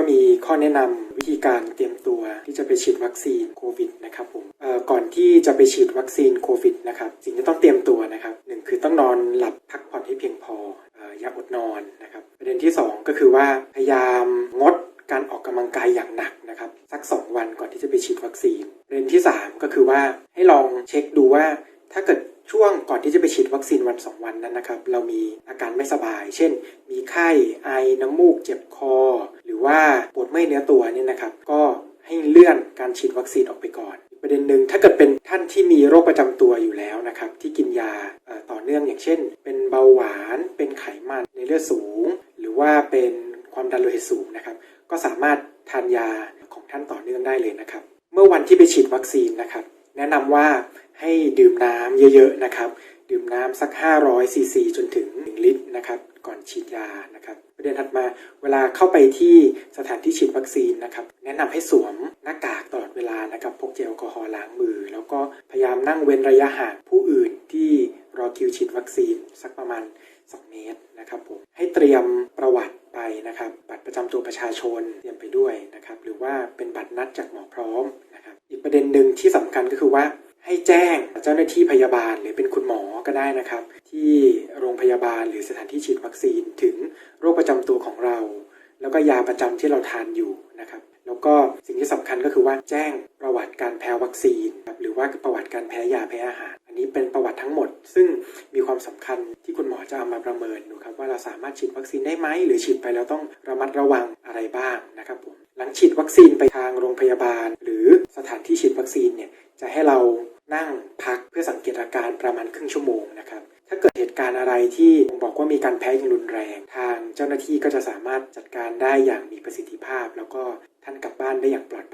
ก็มีข้อแนะนำวิธีการเตรียมตัวที่จะไปฉีดวัคซีนโควิดนะครับผมก่อนที่จะไปฉีดวัคซีนโควิดนะครับสิ่งที่ต้องเตรียมตัวนะครับหนึ่งคือต้องนอนหลับพักผ่อนให้เพียงพออย่าอดนอนนะครับประเด็นที่สองก็คือว่าพยายามงดการออกกำลังกายอย่างหนักนะครับสัก 2 วันก่อนที่จะไปฉีดวัคซีนประเด็นที่ 3 ก็คือว่าให้ลองเช็คดูว่าถ้าเกิด ช่วงก่อนที่จะไปฉีดวัคซีนวัน 2 วันนั้นนะครับ เรามีอาการไม่สบาย เช่น มีไข้ไอน้ำมูก เจ็บคอ หรือว่าปวดเมื่อยเนื้อตัวเนี่ยนะครับ ก็ให้เลื่อนการฉีดวัคซีนออกไปก่อน ประเด็นหนึ่งถ้าเกิดเป็นท่านที่มีโรคประจำตัวอยู่แล้วนะครับ ที่กินยาต่อเนื่องอย่างเช่น เป็นเบาหวานเป็นไขมันในเลือดสูง หรือว่าเป็นความดันโลหิตสูงนะครับ ก็สามารถทานยาของท่านต่อเนื่องได้เลยนะครับ เมื่อวันที่ไปฉีดวัคซีนนะครับ แนะนำว่า ให้ดื่มน้ำเยอะๆนะครับ ดื่มน้ำสัก 500ซีซีจนถึง 1 ลิตรนะครับก่อนฉีดยานะครับประเด็นถัดมาเวลาเข้าไปที่สถานที่ฉีดวัคซีนนะครับแนะนำให้สวมหน้ากากตลอดเวลานะครับพกเจลแอลกอฮอล์ล้างมือ แล้วก็พยายามนั่งเว้นระยะห่างผู้อื่นที่รอคิวฉีดวัคซีนสักประมาณ 2 เมตรนะครับผมให้เตรียมประวัติไปนะครับบัตรประจำตัวประชาชนเตรียมไปด้วยนะครับหรือว่าเป็นบัตรนัดจากหมอพร้อมนะครับอีกประเด็นหนึ่งที่สำคัญก็คือว่า ให้แจ้งเจ้าหน้าที่พยาบาลหรือเป็นคุณหมอก็ได้นะครับ ที่โรงพยาบาลหรือสถานที่ฉีดวัคซีนถึงโรคประจำตัวของเรา แล้วก็ยาประจำที่เราทานอยู่นะครับแล้วก็สิ่งที่สำคัญก็คือว่าแจ้งประวัติการแพ้วัคซีนหรือว่าประวัติการแพ้ยาแพ้อาหาร อันนี้เป็นประวัติทั้งหมด ซึ่งมีความสำคัญที่คุณหมอจะเอามาประเมินดูครับว่าเราสามารถฉีดวัคซีนได้ไหมหรือฉีดไปแล้วต้องระมัดระวังอะไรบ้างนะครับผมหลังฉีดวัคซีนไปทางโรงพยาบาล หรือสถานที่ฉีดวัคซีนเนี่ยจะให้เรา นั่งพักเพื่อสังเกตอาการประมาณครึ่งชั่วโมงนะครับถ้าเกิดเหตุการณ์อะไรที่บอกว่ามีการแพ้อย่างรุนแรง ทางเจ้าหน้าที่ก็จะสามารถจัดการได้อย่างมีประสิทธิภาพ แล้วก็ท่านกลับบ้านได้อย่างปลอด